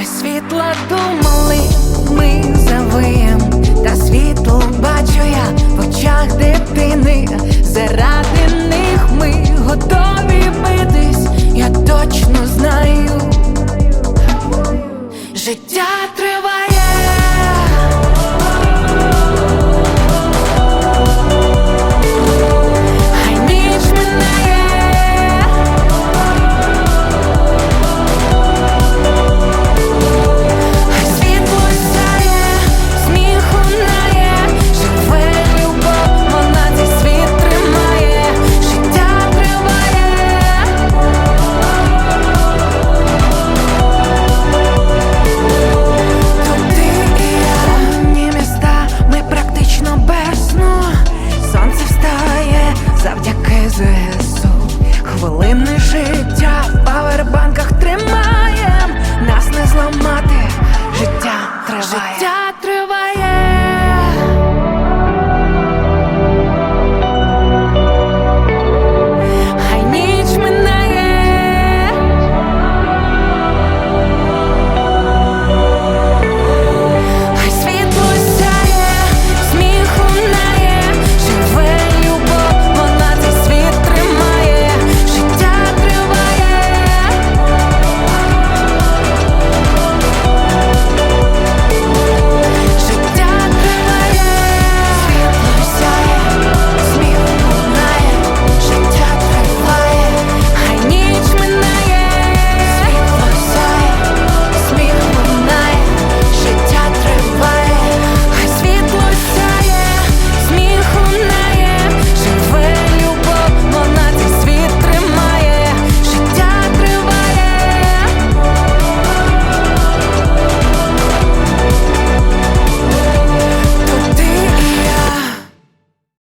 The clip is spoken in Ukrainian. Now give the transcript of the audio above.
Без світла думали, триває.